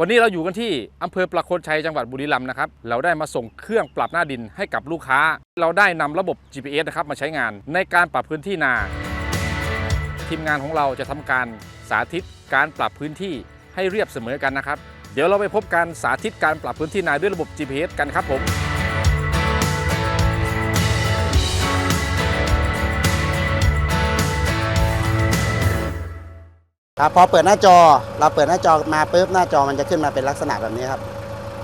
วันนี้เราอยู่กันที่อำเภอประโคนชัยจังหวัดบุรีรัมย์นะครับ เราได้มาส่งเครื่องปรับหน้าดินให้กับลูกค้า เราได้นำระบบ GPS นะครับมาใช้งานในการปรับพื้นที่นา ทีมงานของเราจะทำการสาธิตการปรับพื้นที่ให้เรียบเสมอกันนะครับ เดี๋ยวเราไปพบการสาธิตการปรับพื้นที่นาด้วยระบบ GPS กันครับผม ครับพอเปิดหน้าจอเราเปิดหน้าจอมาปุ๊บหน้าจอมันจะขึ้นมาเป็นลักษณะแบบนี้ครับ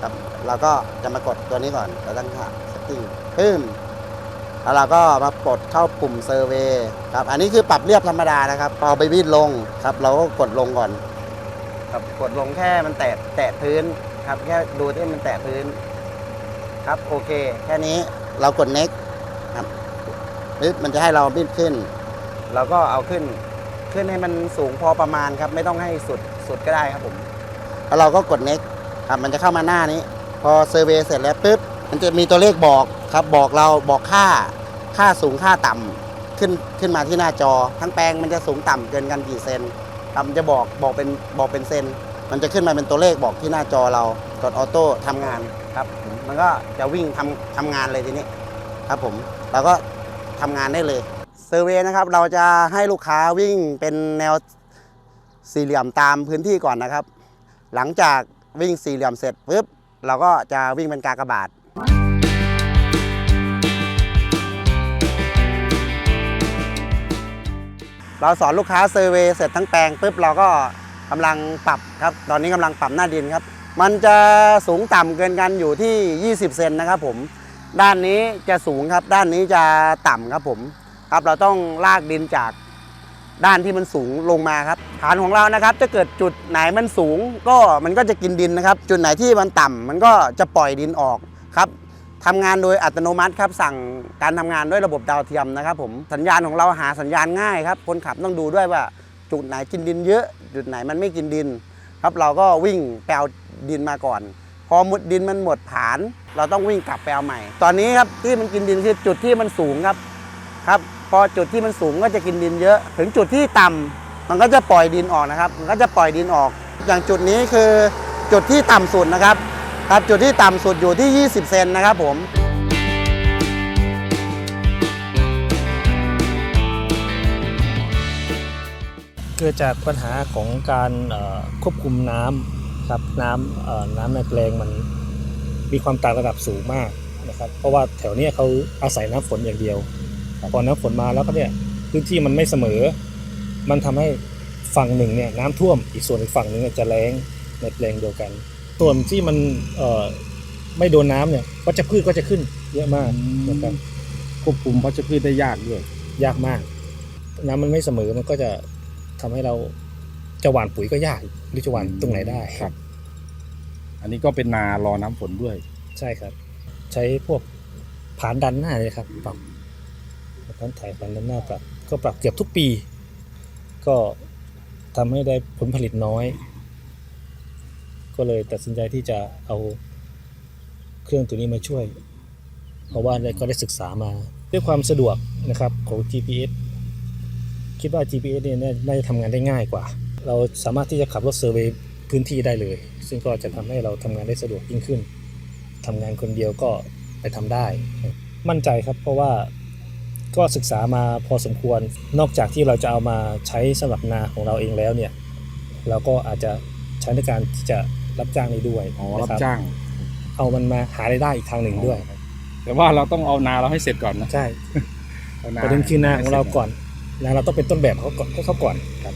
ครับ เราก็จะมากดตัวนี้ก่อนเราตั้งค่า setting ขึ้นแล้วเราก็มากดเข้าปุ่ม survey ครับอันนี้คือปรับเรียบธรรมดานะครับพอไปวิ่ดลงครับ เราก็กดลงก่อน ครับกดลงแค่มันแตะแตะพื้นครับแค่ดูที่มันแตะพื้น ครับโอเค แค่นี้เรากด next ครับปึ๊บมันจะให้เราบิดขึ้น เราก็เอาขึ้น ขึ้นให้มันสูงพอประมาณครับ ไม่ต้องให้สุดสุดก็ได้ครับผม แล้วเราก็กด next ครับมันจะเข้ามาหน้านี้ พอเซอร์เวย์เสร็จแล้วปุ๊บมันจะมีตัวเลขบอกครับบอกเราบอกค่าค่าสูงค่าต่ำขึ้นขึ้นมาที่หน้าจอ ทั้งแปลงมันจะสูงต่ำเกินกันกี่เซนครับมันจะบอกบอกเป็นบอกเป็นเซนมันจะขึ้นมาเป็นตัวเลขบอกที่หน้าจอเรากดออโต้ทำงานครับ มันก็จะวิ่งทำทำงานเลยทีนี้ครับผมเราก็ทำงานได้เลย ซอร์เวย์นะครับเราจะให้ลูกค้าวิ่งเป็นแนวสี่เหลี่ยมตามพื้นที่ก่อนนะครับ หลังจากวิ่งสี่เหลี่ยมเสร็จปุ๊บเราก็จะวิ่งเป็นกากบาทเราสอนลูกค้าเซอร์เวย์เสร็จทั้งแปลงปุ๊บเราก็กำลังปรับครับ ตอนนี้กำลังปรับหน้าดินครับ มันจะสูงต่ำเกินกันอยู่ที่ 20 เซนนะครับผม ด้านนี้จะสูงครับ ด้านนี้จะต่ำครับผม ครับเราต้องลากดินจากด้านที่มันสูงลงมาครับ ฐานของเรานะครับจะเกิดจุดไหนมันสูง ก็มันก็จะกินดินนะครับ จุดไหนที่มันต่ำมันก็จะปล่อยดินออกครับทำงานโดยอัตโนมัติครับ สั่งการทำงานด้วยระบบดาวเทียมนะครับ ผมสัญญาณของเราหาสัญญาณง่ายครับคนขับต้องดูด้วยว่าจุดไหนกินดินเยอะ จุดไหนมันไม่กินดิน ครับเราก็วิ่งไปเอาดินมาก่อน พอหมดดินมันหมดฐาน เราต้องวิ่งกลับไปเอาใหม่ ตอนนี้ครับที่มันกินดินคือจุดที่มันสูงครับ ครับพอจุดที่มันสูงก็จะกินดินเยอะ ถึงจุดที่ต่ำมันก็จะปล่อยดินออกนะครับ มันก็จะปล่อยดินออก อย่างจุดนี้คือจุดที่ต่ำสุดนะครับ ครับจุดที่ต่ำสุดอยู่ที่ 20 เซนนะครับผมเกิดจากปัญหาของการควบคุมน้ำครับน้ำน้ำในแปลงมันมีความต่างระดับสูงมากนะครับ เพราะว่าแถวเนี้ยเขาอาศัยน้ำฝนอย่างเดียว พอน้ำฝนมาแล้วก็เนี่ยพื้นที่มันไม่เสมอ มันทำให้ฝั่งหนึ่งเนี่ยน้ำท่วมอีกส่วนอีกฝั่งหนึ่งเนี่ยจะแล้งในแปลงเดียวกัน ส่วนที่มันเอ่อไม่โดนน้ำเนี่ยก็จะพืชก็จะขึ้นเยอะมากนะครับควบคุมเพราะจะพืชได้ยากด้วยยากมาก น้ำมันไม่เสมอมันก็จะทำให้เราจะหว่านปุ๋ยก็ยากหรือจะหว่านตรงไหนได้ครับ อันนี้ก็เป็นนารอน้ำฝนด้วย ใช่ครับ ใช้พวกผานดันหน้าเลยครับ ปรับพันถ่ายผานดันหน้าปรับก็ปรับเกือบทุกปี ก็ทำให้ได้ผลผลิตน้อย ก็เลยตัดสินใจที่จะเอาเครื่องตัวนี้มาช่วย เพราะว่าได้ก็ได้ศึกษามาด้วยความสะดวกนะครับของ GPS คิดว่า GPS เนี่ยน่าน่าจะทำงานได้ง่ายกว่า เราสามารถที่จะขับรถเซอร์เวย์พื้นที่ได้เลย ซึ่งก็จะทำให้เราทำงานได้สะดวกยิ่งขึ้นทำงานคนเดียวก็ไปทำได้ มั่นใจครับเพราะว่า ก็ศึกษามาพอสมควร นอกจากที่เราจะเอามาใช้สำหรับนาของเราเองแล้วเนี่ย เราก็อาจจะใช้ในการที่จะรับจ้างได้ด้วยอ๋อรับนะคจ้าง เอามันมาหารายได้อีกทางหนึ่งด้วย แต่ว่าเราต้องเอานาเราให้เสร็จก่อนนะใช่อาประเด็นคือนาของเราก่อนนาเราต้องเป็นต้นแบบเขาก่อนให้เขาก่อนครับ